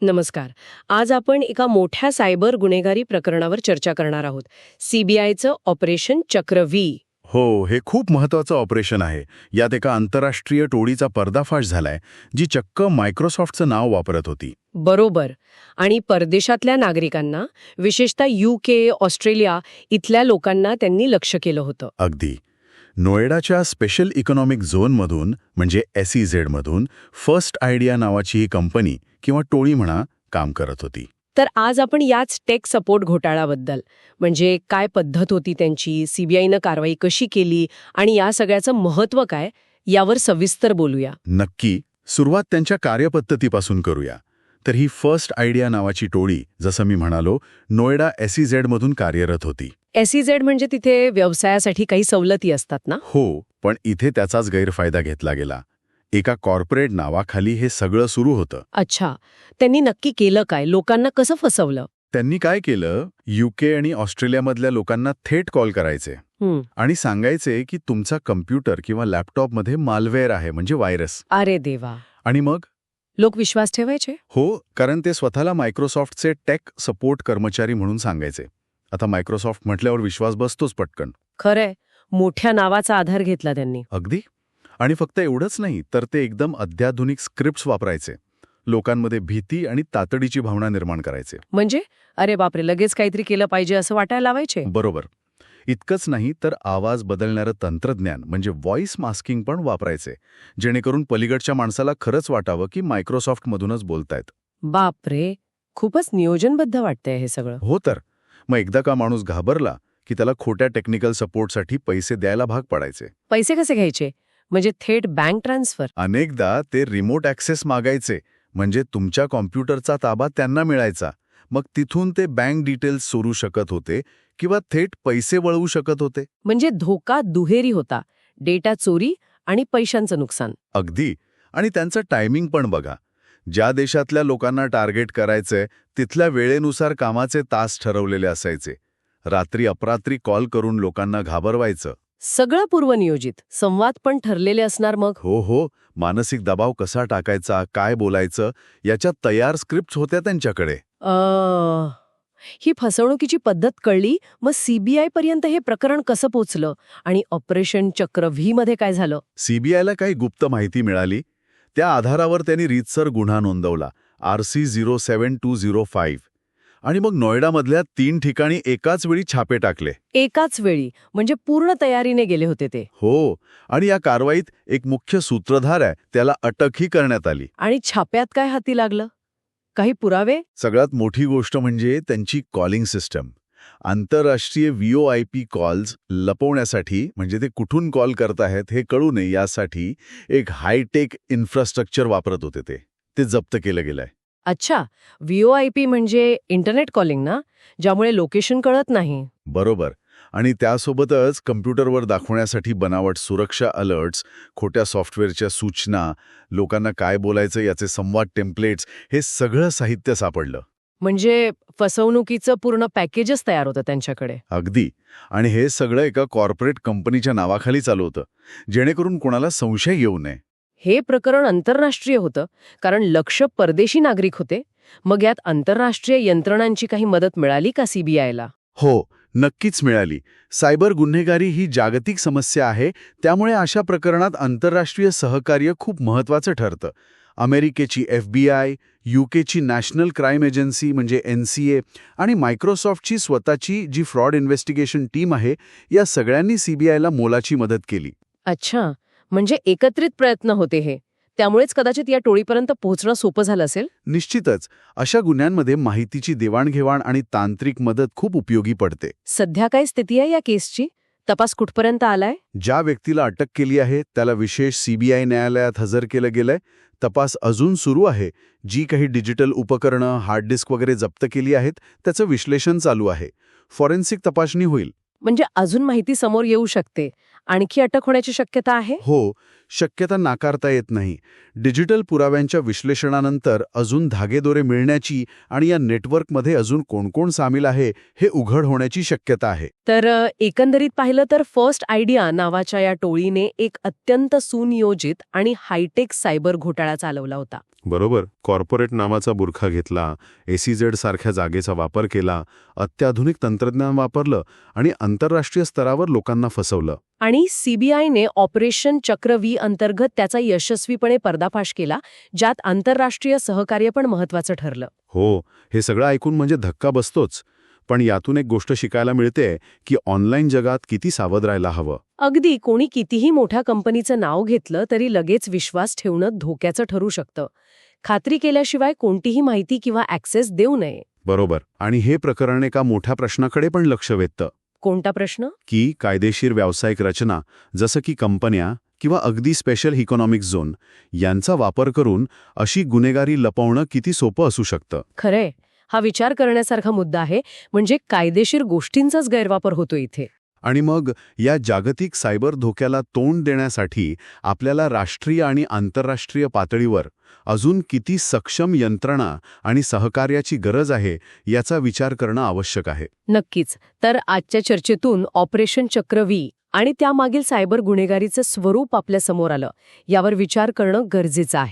नमस्कार. आज आपण एका मोठ्या सायबर गुन्हेगारी प्रकरणावर चर्चा करणार आहोत. सीबीआयचं ऑपरेशन चक्र व्ही. हो हे खूप महत्वाचं ऑपरेशन आहे. यात एका आंतरराष्ट्रीय टोळीचा पर्दाफाश झालाय जी चक्क मायक्रोसॉफ्टचं नाव वापरत होती. बरोबर. आणि परदेशातल्या नागरिकांना विशेषतः युके ऑस्ट्रेलिया इथल्या लोकांना त्यांनी लक्ष केलं होतं. अगदी. नोएडाच्या स्पेशल इकॉनॉमिक झोनमधून म्हणजे E मधून फर्स्ट आयडिया नावाची ही कंपनी किंवा टोळी म्हणा काम करत होती. तर आज आपण याच टेक सपोर्ट घोटाळ्याबद्दल म्हणजे काय पद्धत होती त्यांची सीबीआयनं कारवाई कशी केली आणि या सगळ्याचं महत्त्व काय यावर सविस्तर बोलूया. नक्की सुरुवात त्यांच्या कार्यपद्धतीपासून करूया. तर ही फर्स्ट आयडिया नावाची टोळी जसं मी म्हणालो नोएडा E मधून कार्यरत होती. एसईझेड म्हणजे तिथे व्यवसायासाठी काही सवलती असतात ना? हो पण इथे त्याचाच गैरफायदा घेतला गेला. एका कॉर्पोरेट नावाखाली हे सगळं सुरू होतं. अच्छा. त्यांनी नक्की केलं काय? लोकांना कसं फसवलं? त्यांनी काय केलं? युके आणि ऑस्ट्रेलियामधल्या लोकांना थेट कॉल करायचे. हं, आणि सांगायचे की तुमचा कम्प्युटर किंवा लॅपटॉपमध्ये मालवेअर आहे म्हणजे व्हायरस. अरे देवा. आणि मग? लोक विश्वास ठेवायचे? हो कारण ते स्वतःला मायक्रोसॉफ्टचे टेक सपोर्ट कर्मचारी म्हणून सांगायचे. आता मायक्रोसॉफ्ट म्हटल्यावर विश्वास बसतोच पटकन. खरंय. मोठ्या नावाचा आधार घेतला त्यांनी. अगदी. आणि फक्त एवढंच नाही तर ते एकदम अत्याधुनिक स्क्रिप्ट्स वापरायचे. लोकांमध्ये भीती आणि तातडीची भावना निर्माण करायचे. म्हणजे? अरे बापरे लगेच काहीतरी केलं पाहिजे असं वाटायला लावायचे? बरोबर. इतकंच नाही तर आवाज बदलणारं तंत्रज्ञान म्हणजे व्हॉइस मास्किंग पण वापरायचे. जेणेकरून पलीकडच्या माणसाला खरंच वाटावं की मायक्रोसॉफ्टमधूनच बोलतायत. बापरे! खूपच नियोजनबद्ध वाटतंय हे सगळं. हो तर. मग एकदा का माणूस घाबरला की त्याला खोट्या टेक्निकल सपोर्टसाठी पैसे द्यायला भाग पडायचे. पैसे कसे घ्यायचे? म्हणजे थेट बँक ट्रान्सफर अनेकदा ते रिमोट ॲक्सेस मागायचे म्हणजे तुमच्या कॉम्प्युटरचा ताबा त्यांना मिळायचा. मग तिथून ते बँक डिटेल्स चोरू शकत होते किंवा थेट पैसे वळवू शकत होते. म्हणजे धोका दुहेरी होता. डेटा चोरी आणि पैशांचं नुकसान. अगदी. आणि त्यांचं टायमिंग पण बघा. ज्या देशातल्या लोकांना टार्गेट करायचंय तिथल्या वेळेनुसार कामाचे तास ठरवलेले असायचे. रात्री अपरात्री कॉल करून लोकांना घाबरवायचं. सगळं पूर्वनियोजित. संवाद पण ठरलेले असणार मग? हो हो. मानसिक दबाव कसा टाकायचा काय बोलायचं याच्या तयार स्क्रिप्ट होत्या त्यांच्याकडे. अ, ही फसवणुकीची पद्धत कळली? मग सीबीआय पर्यंत हे प्रकरण कसं पोचलं? आणि ऑपरेशन चक्र व्ही मध्ये काय झालं? सीबीआयला काही गुप्त माहिती मिळाली? त्या आधारावर त्यांनी रीतसर गुन्हा नोंदवला R C zero seven two zero five. आणि मग नोएडामधल्या तीन ठिकाणी एकाच वेळी छापे टाकले. एकाच वेळी म्हणजे पूर्ण तयारीने गेले होते ते. हो आणि या कारवाईत एक मुख्य सूत्रधार आहे त्याला अटकही करण्यात आली. आणि छाप्यात काय हाती लागलं? काही पुरावे? सगळ्यात मोठी गोष्ट म्हणजे त्यांची कॉलिंग सिस्टम. आंतरराष्ट्रीय V O I P calls लपवण्यासाठी म्हणजे ते कुठून कॉल करत आहेत हे कळू नये यासाठी एक हायटेक इन्फ्रास्ट्रक्चर वापरत होते ते. ते जप्त केलं गेलंय. अच्छा व्हीओआयपी म्हणजे इंटरनेट कॉलिंग ना? ज्यामुळे लोकेशन कळत नाही. बरोबर. आणि त्यासोबतच कम्प्युटरवर दाखवण्यासाठी बनावट सुरक्षा अलर्ट्स खोट्या सॉफ्टवेअरच्या सूचना लोकांना काय बोलायचं याचे संवाद टेम्पलेट्स हे सगळं साहित्य सापडलं. म्हणजे फसवणुकीचं पूर्ण पॅकेजच तयार होतं त्यांच्याकडे. अगदी. आणि हे सगळं एका कॉर्पोरेट कंपनीच्या नावाखाली चालू होतं जेणेकरून कोणाला संशय येऊ नये. हे प्रकरण आंतरराष्ट्रीय होतं कारण लक्ष परदेशी नागरिक होते. मग यात आंतरराष्ट्रीय यंत्रणांची काही मदत मिळाली का सीबीआयला हो नक्कीच मिळाली. सायबर गुन्हेगारी ही जागतिक समस्या आहे त्यामुळे अशा प्रकरणात आंतरराष्ट्रीय सहकार्य खूप महत्वाचं ठरतं. अमेरिकेची एफ बी आय युकेची नॅशनल क्राईम एजन्सी म्हणजे एन सी ए आणि मायक्रोसॉफ्टची स्वतःची जी फ्रॉड इन्व्हेस्टिगेशन टीम आहे या सगळ्यांनी सीबीआयला मोलाची मदत केली. अच्छा म्हणजे एकत्रित प्रयत्न होते हे. त्यामुळेच कदाचित या टोळीपर्यंत पोहोचणं सोपं झालं असेल? निश्चितच अशा गुन्ह्यांमध्ये माहितीची देवाणघेवाण आणि तांत्रिक मदत खूप उपयोगी पडते. सध्या काय स्थिती आहे या केसची? तपास कुठपर्यंत आलाय? ज्या व्यक्तीला अटक केली आहे त्याला विशेष सीबीआय न्यायालयात हजर केलं गेलंय. तपास अजून सुरू आहे. जी काही डिजिटल उपकरणं हार्ड डिस्क वगैरे जप्त केली आहेत त्याचं विश्लेषण चालू आहे. फॉरेन्सिक तपासणी होईल. म्हणजे अजून माहिती समोर येऊ शकते. आणखी अटक होण्याची शक्यता आहे? हो. शक्यता नाकारता येत नाही. डिजिटल पुराव्यांच्या विश्लेषणानंतर अजून धागेदोरे मिळण्याची आणि या नेटवर्कमध्ये अजून कोण कोण सामील आहे हे उघड होण्याची शक्यता आहे. तर एकंदरीत पाहिलं तर फर्स्ट आयडिया नावाच्या या टोळीने एक अत्यंत सुनियोजित आणि हायटेक सायबर घोटाळा चालवला होता. बरोबर. कॉर्पोरेट नावाचा बुरखा घेतला एसीझेड सारख्या जागेचा वापर केला अत्याधुनिक तंत्रज्ञान वापरलं आणि आंतरराष्ट्रीय स्तरावर लोकांना फसवलं. आणि सीबीआयने ऑपरेशन चक्र व्ही अंतर्गत त्याचा यशस्वीपणे पर्दाफाश केला ज्यात आंतरराष्ट्रीय सहकार्य पण महत्वाचं ठरलं. हो हे सगळं ऐकून म्हणजे धक्का बसतोच. पण यातून एक गोष्ट शिकायला मिळते की ऑनलाईन जगात किती सावध राहायला हवं. अगदी कोणी कितीही मोठ्या कंपनीचं नाव घेतलं तरी लगेच विश्वास ठेवणं धोक्याचं ठरू शकतं. खात्री केल्याशिवाय कोणतीही माहिती किंवा ॲक्सेस देऊ नये. बरोबर. आणि हे प्रकरण एका मोठ्या प्रश्नाकडे पण लक्ष वेधतं. कोणता प्रश्न? की कायदेशीर व्यावसायिक रचना जसं की कंपन्या किंवा अगदी स्पेशल इकॉनॉमिक झोन यांचा वापर करून अशी गुन्हेगारी लपवणं किती सोपं असू शकतं? खरंय. हा विचार करण्यासारखा मुद्दा आहे म्हणजे कायदेशीर गोष्टींचाच गैरवापर होतो इथे. आणि मग या जागतिक सायबर धोक्याला तोंड देण्यासाठी आपल्याला राष्ट्रीय आणि आंतरराष्ट्रीय पातळीवर अजून किती सक्षम यंत्रणा आणि सहकार्याची गरज आहे याचा विचार करणं आवश्यक आहे. नक्कीच. तर आजच्या चर्चेतून ऑपरेशन चक्रवी आणि त्यामागील सायबर गुन्हेगारीचं स्वरूप आपल्यासमोर आलं. यावर विचार करणं गरजेचं आहे.